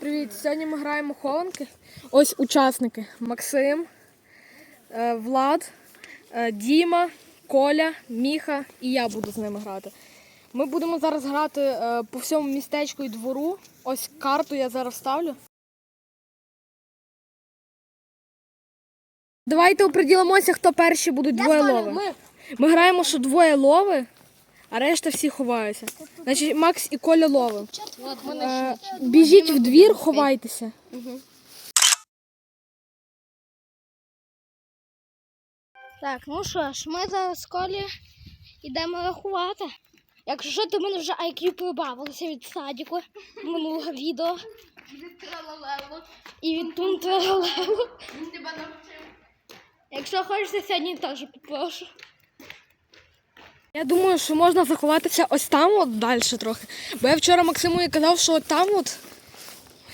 Привіт! Сьогодні ми граємо хованки. Ось учасники: Максим, е, Влад, е, Діма, Коля, Міха і я буду з ними грати. Ми будемо зараз грати е, по всьому містечку і двору. Ось карту я зараз ставлю. Давайте оприділимося, хто перші будуть двоє лови. Ми. Ми граємо, що двоє лови, а решта всі ховаються. Значить, Макс і Коля лови. От ми Е, біжіть в двір, ховайтеся. Так, ну що ж, ми зараз з Колі йдемо рахувати. Якщо що, то в мене вже IQ прибавилося від садіку минулого відео. І від тунтралелу. Якщо хочете, сьогодні теж попрошу. Я думаю, що можна заховатися ось там, от далі трохи. Бо я вчора Максиму і казав, що там от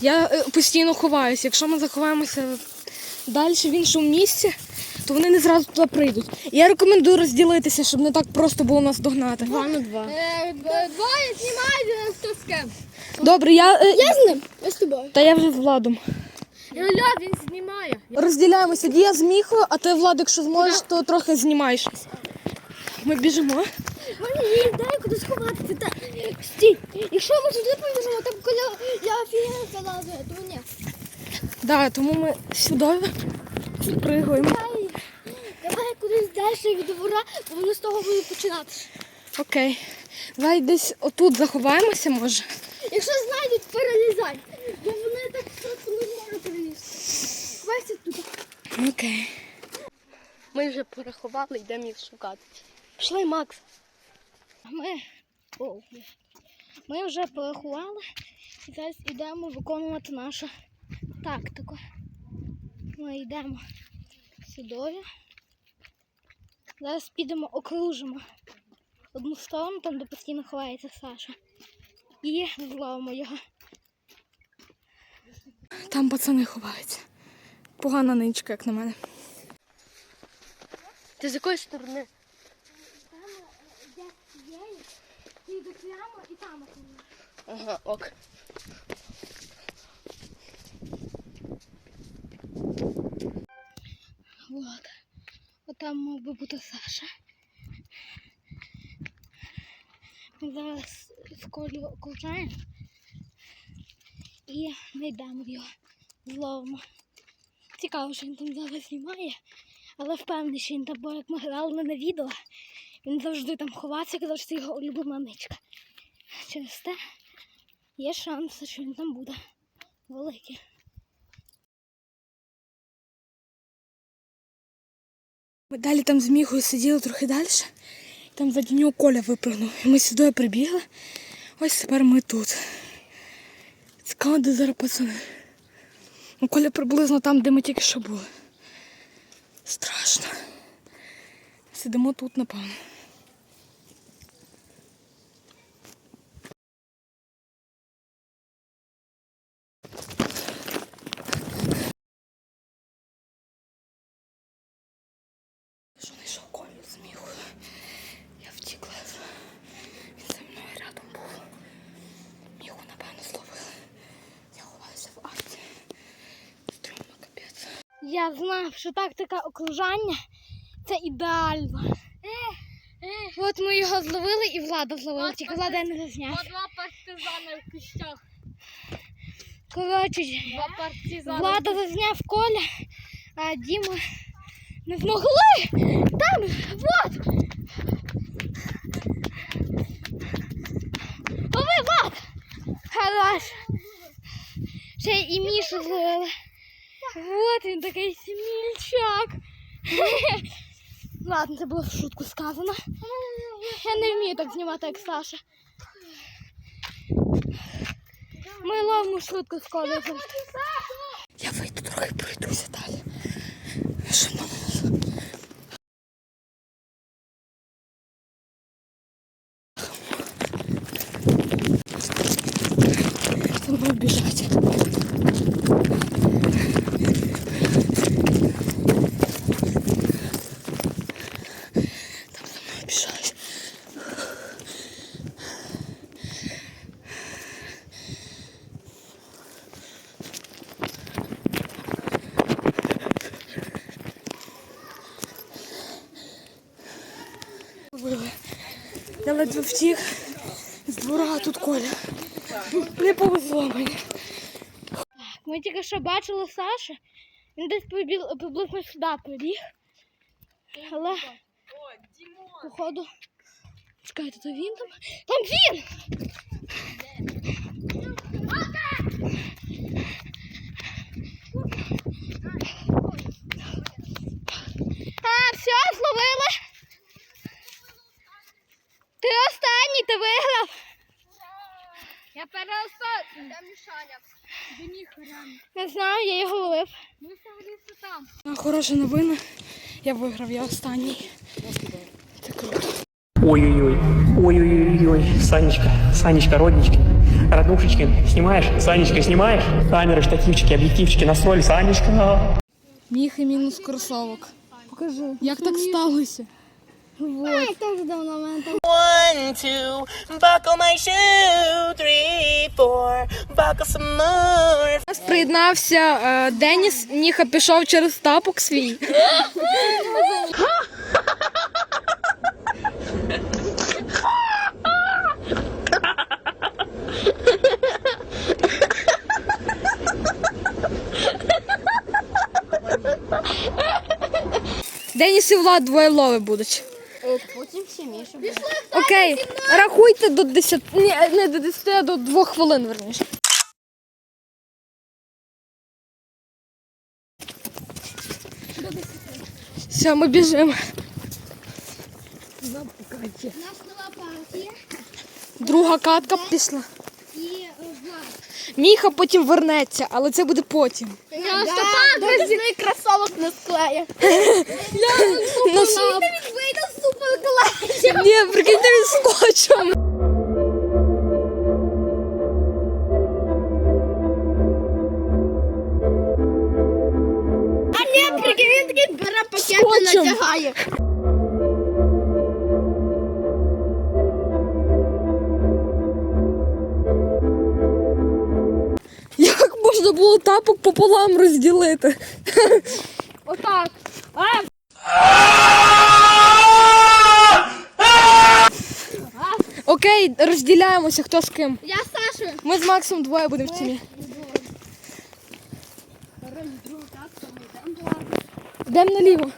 я е, постійно ховаюся. Якщо ми заховаємося далі в іншому місці, то вони не зразу туди прийдуть. І я рекомендую розділитися, щоб не так просто було нас догнати. Два на два. Двоє знімають хто з ким. Добре, я. е, Я з ним, я з тобою. Та я вже з Владом. Ілля, він знімає. Розділяємося. Дія з Міхою, а ти, Влад, якщо зможеш, то трохи знімаєш. Ми біжимо. У мене є ідея, куди сховатися. Та... Стій, якщо ми туди побіжимо, там коля я офігенно залазую, то ні. Да, тому ми сюди пригуємо. Давай, давай кудись далі від двора, бо вони з того будуть починати. Окей. Давай десь отут заховаємося, може. Якщо знайдуть, перелізай. Бо вони так просто не можуть перелізти. Ховайся тут. Окей. Ми вже порахували, йдемо їх шукати. Пішли, Макс. Ми, О, ми вже порахували і зараз йдемо виконувати нашу тактику. Ми йдемо сюди. Зараз підемо окружимо одну сторону, там де постійно ховається Саша. І зловимо його. Там пацани ховаються. Погана ничка, як на мене. Ти з якої сторони? Там де цієї, прямо і там окружимо. Ага, ок. Вот. От там мав би бути Саша. Ми зараз в колі окружаємо і знайдемо його, зловимо. Цікаво, що він там зараз знімає, але впевнений, що він там, бо як ми грали на відео, він завжди там ховався, казав, що це його улюблена ничка. Через те є шанс, що він там буде великий. Ми далі там з Міхою сиділи трохи далі. Там заді нього Коля випрыгнув. І ми сюди прибігли. Ось тепер ми тут. Цікаво, де зараз пацани. Ну, Коля приблизно там, де ми тільки що були. Страшно. Сидимо тут, напевно. Я втікла. Він за мною рядом був. Міху, напевно, зловили. Я ховаюся в арті. Стрімно капець. Я знав, що тактика окружання це ідеально. От ми його зловили і влада зловила, тільки влада не зазняв. два партизани в кущах. Коротше, Два партизани. влада зазняв коля, а Діма не змогли. Там, вот. Лови, Влад! Хорош. Ще і Мішу зловили. Вот він такий смільчак. Ладно, це було в шутку сказано. Я не вмію так знімати, як Саша. Ми ловимо швидко з колею. Я вийду трохи пройдуся далі. Що почав біжати. Я ледве втік з двора а тут коля. Не повезло мені. Ми тільки що бачили Сашу. Він десь приблизно сюди прибіг. Але походу. Чекайте, то він там. Там він! А, все, зловили. Ти останній, ти виграв. Я переостанній. Там Мішаня. Не знаю, я його ловив. А, Хороша новина. Я виграв, я останній. Це круто. Ой-ой-ой, ой-ой-ой, Санечка, Санечка, роднички, роднушечки, снимаешь? Санечка, снимаешь? Камеры, штативчики, объективчики настроили, Санечка. Міг і мінус кросовок. Покажи. Як так сталося? Ай, теж давно в мене там. One, two, buckle my shoe. Three, four, buckle some more. У нас приєднався е, Деніс, Ніха пішов через тапок свій. Деніс і Влад двоє лови будуть. Потім ще Міша. Окей, рахуйте до 10, ні, не до 10, а до 2 хвилин, верніше. Все, ми біжимо. У нас нова партія Друга катка пішла. і е, Міха потім вернеться, але це буде потім. Я Степан кросовок не склеє. Ну, с- Супер. Ні, прикиньте він скотчем. А ні, прикинь, він такий бере пакет і Скотчем. натягає. Як можна було тапок пополам розділити? Отак. Окей, розділяємося, хто з ким. Я з Сашою. Ми з Максом двоє будемо в тімі. Йдемо наліво.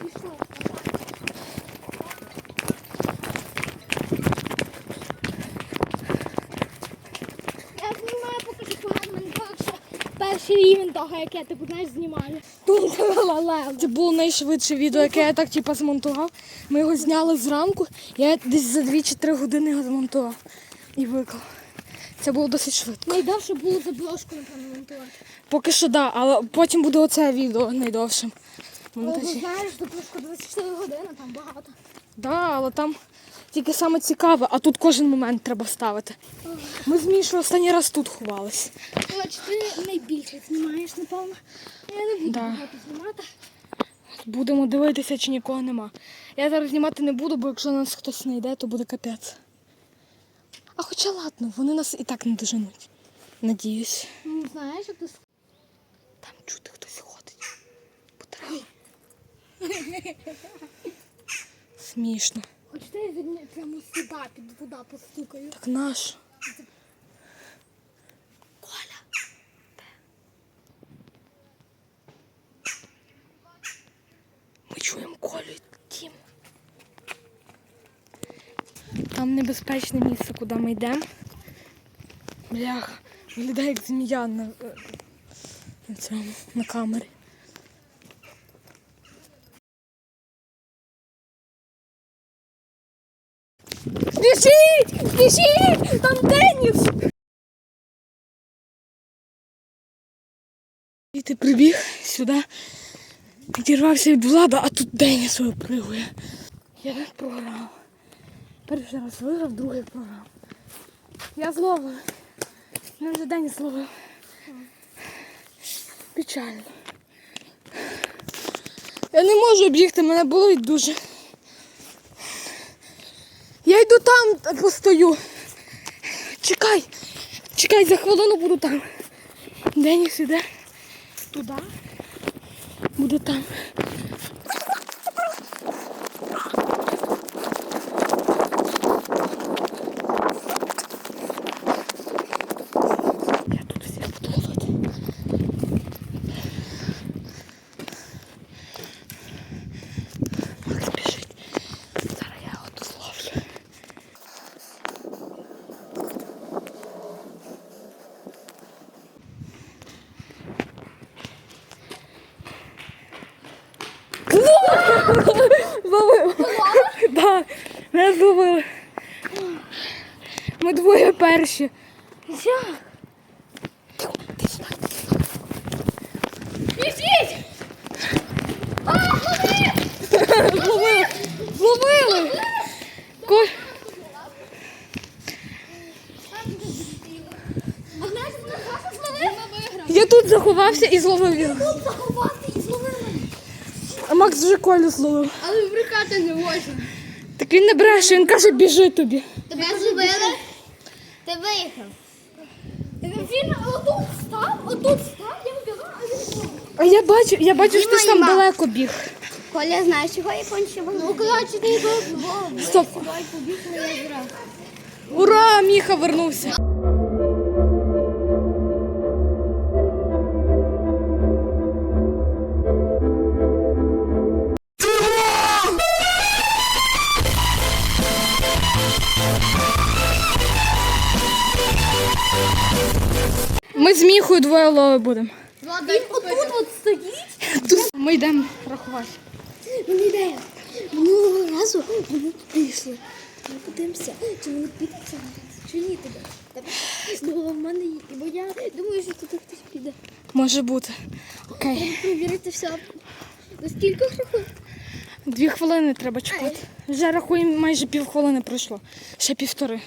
Я знімаю, поки що мене що перший рівень того, як я типу, знаєш, знімаю. Це було найшвидше відео, яке я так типу, змонтував. Ми його зняли зранку, я десь за 2 чи 3 години його змонтував і виклав. Це було досить швидко. Найдовше було заброшку, напевно, монтувати. Поки що да, але потім буде оце відео найдовшим. Але монтажі. ти знаєш, заброшка 24 години, там багато. Да, але там тільки саме цікаве, а тут кожен момент треба ставити. Ми з Мішою останній раз тут ховались. Коротше, ти найбільше знімаєш, напевно. Я не буду Да. багато знімати. Будемо дивитися, чи нікого нема. Я зараз знімати не буду, бо якщо нас хтось знайде, то буде капець. А хоча ладно, вони нас і так не доженуть. Надіюсь. Ну, знаєш, як ти Там чути хтось ходить. По траві. Смішно. Хочете, я від прямо сюди, піду туди постукаю. Так наш. Ми чуємо Колю Тім. Там небезпечне місце, куди ми йдемо. Бляха, виглядає як змія на, е, на цьому, на камері. Біжіть! Там Деніс! І ти прибіг сюди, відірвався від влада, а тут Деніс випригує. Я так програв. Перший раз виграв, другий програв. Я зловив. Мене вже Деніс зловив. Печально. Я не можу об'їхати, мене болить дуже. Я йду там, постою. Чекай. Чекай, за хвилину буду там. Деніс іде туди. Буде там. Мене зловили. Ми двоє перші. Як? Біжіть! Зловили! Зловили! Ко... А знаєш, вона класно зловила? Я тут заховався і зловив його. Тут заховати і зловила. А Макс вже Колю зловив. Але вибрикати не можна. Так він не бреше, він каже, біжи тобі. Тебе зубили? Ти виїхав. Він отут став, отут став, я вбігав, а він був. А я бачу, я бачу, що ти ж там далеко біг. Коля, знаєш, чого я кончила? Ну, коротше, ти був. Стоп. Ура! Міха вернувся. З Міхою двоє лови будемо. Він отут от стоїть. Ми йдемо рахувати. Мені ідея. Минулого разу вони пішли. Ми подивимося, чи вони підуть чи ні тебе. Ну, в мене є, бо я думаю, що тут хтось піде. Може бути. Окей. Провірити все. До скільки рахує? Дві хвилини треба чекати. Вже рахуємо, майже півхвилини пройшло. Ще півтори.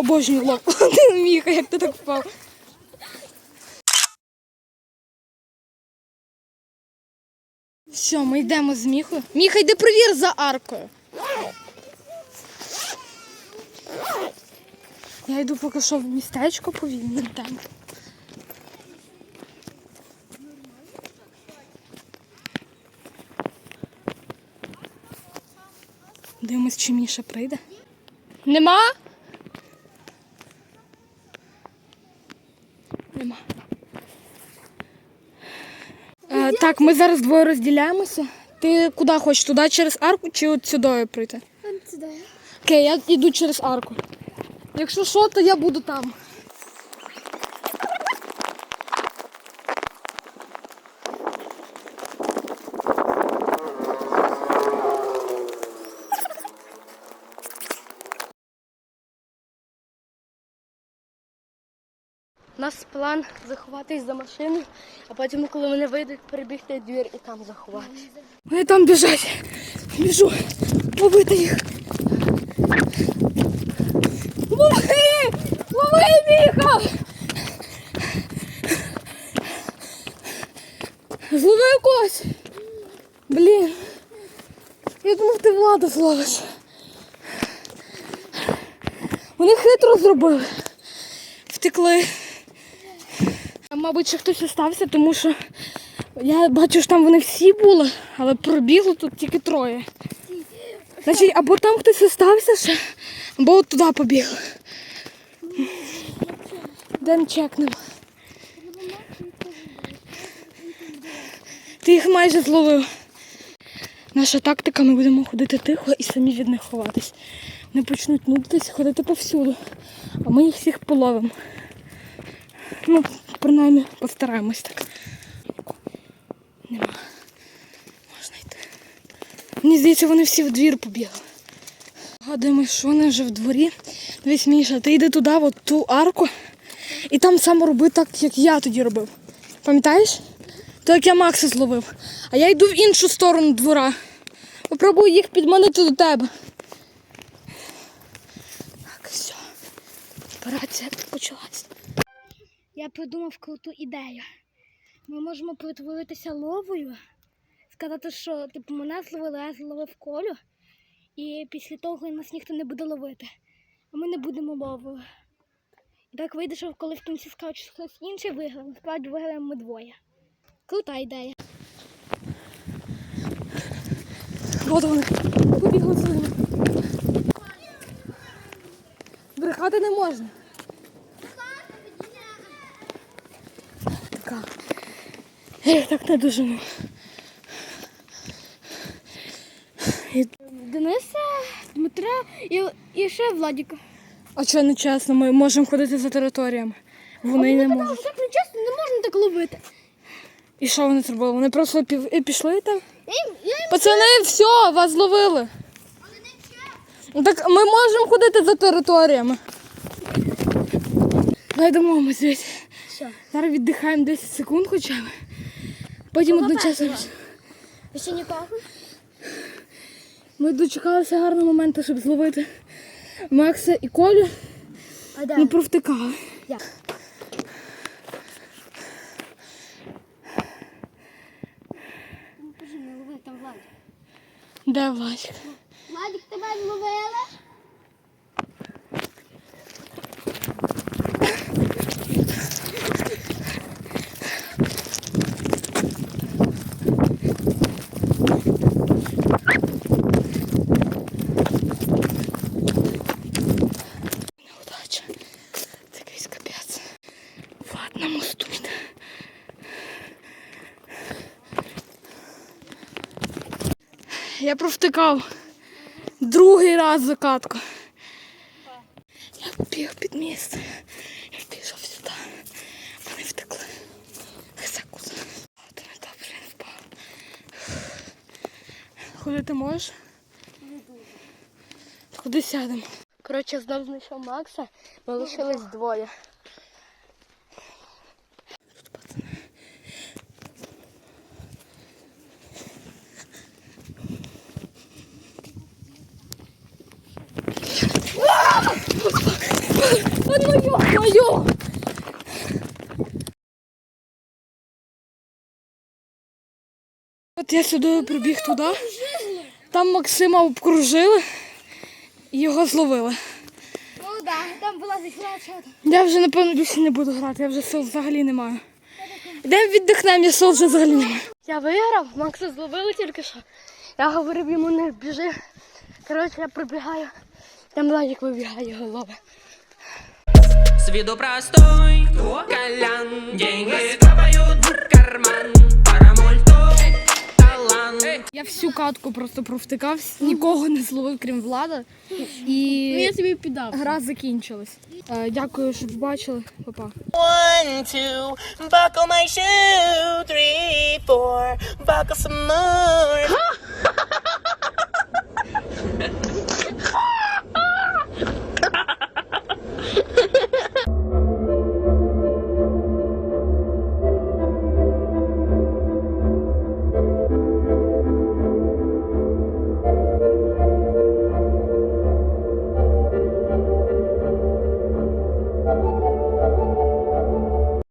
Обожнюю лоб. Міха, як ти так впав. Все, ми йдемо з Міхою. Міха, йди провір за аркою. Я йду поки що в містечко повільно йдемо. Дивимось, чи Міша прийде. Нема? Нема. Е, так, ми зараз двоє розділяємося. Ти куди хочеш? Туди через арку чи от сюди прийти? Сюди. Окей, я йду через арку. Якщо що, то я буду там. Нас план заховатись за машиною, а потім, коли вони вийдуть, перебігти двір і там заховатися. Вони там біжать. Біжу. Ловити їх. Лови! Лови, Міха! Зловив когось. Блін. Я думав, ти влада зловиш. Вони хитро зробили. Втекли. Мабуть, ще хтось остався, тому що я бачу, що там вони всі були, але пробігло тут тільки троє. Значить, або там хтось остався ще, або от туди побіг. Дем чекнемо. Ти їх майже зловив. Наша тактика, ми будемо ходити тихо і самі від них ховатись. Не почнуть нудитись, ходити повсюду. А ми їх всіх половимо. Ну, принаймні, постараємось так. Нема. Можна йти. Мені здається, вони всі в двір побігли. Гадуємо, що вони вже в дворі. Дивись, Міша, ти йди туди, в ту арку, і там саме роби так, як я тоді робив. Пам'ятаєш? То як я Макса зловив. А я йду в іншу сторону двора. Попробую їх підманити до тебе. Так, все. Операція почалась. Я придумав круту ідею. Ми можемо притворитися ловою, сказати, що типу мене зловили, я зловив колю, і після того нас ніхто не буде ловити. А ми не будемо ловою. І так вийде, що коли в кінці скажуть, що хтось інший виграв, насправді виграємо ми двоє. Крута ідея. От вони. Побігли за ними. Брехати не можна. Така. Ех, так не дуже. Дениса, Дмитра і, і ще Владіка. А що не чесно, ми можемо ходити за територіями. Вони не можуть. Так не чесно, не можна так ловити. І що вони зробили? Вони просто пів- і пішли там? Пацани, все, вас зловили. Ну, Так ми можемо ходити за територіями. Давай домовимось звідси. Зараз віддихаємо 10 секунд хоча б. Потім одночасно. Ви ще нікого? Ми дочекалися гарного моменту, щоб зловити Макса і Колю. А де? Ну провтикали. Як? Ну, кажи, не лови там Владик. Де Владик? Владик, тебе зловили? Неудача. Це якийсь капець. Влад на мосту йде. Я провтикав другий раз закатку. Я побіг під місце. Я пішов сюди. Вони втекли. Не добре не впав. Ходити можеш? Куди сядемо? Коротше, знов знайшов Макса, ми лишились двоє. От я сюди прибіг туди. Там Максима обкружили і його зловили. Ну так, там була зіхляча. Я вже напевно більше не буду грати, я вже сил взагалі не маю. Йдемо віддихнемо, я сил вже взагалі не маю. Я виграв, Макса зловили тільки що. Я говорив йому не біжи. Коротше, я пробігаю. Там Владик вибігає голови. С виду простой Колян Деньги капают в карман Парамольто талант. Я всю катку просто провтикався, нікого не зловив, крім влада. І ну, я тобі піддав. Гра закінчилась. Е, дякую, що побачили. Па-па. One, two, buckle my shoe, three, four, buckle some more.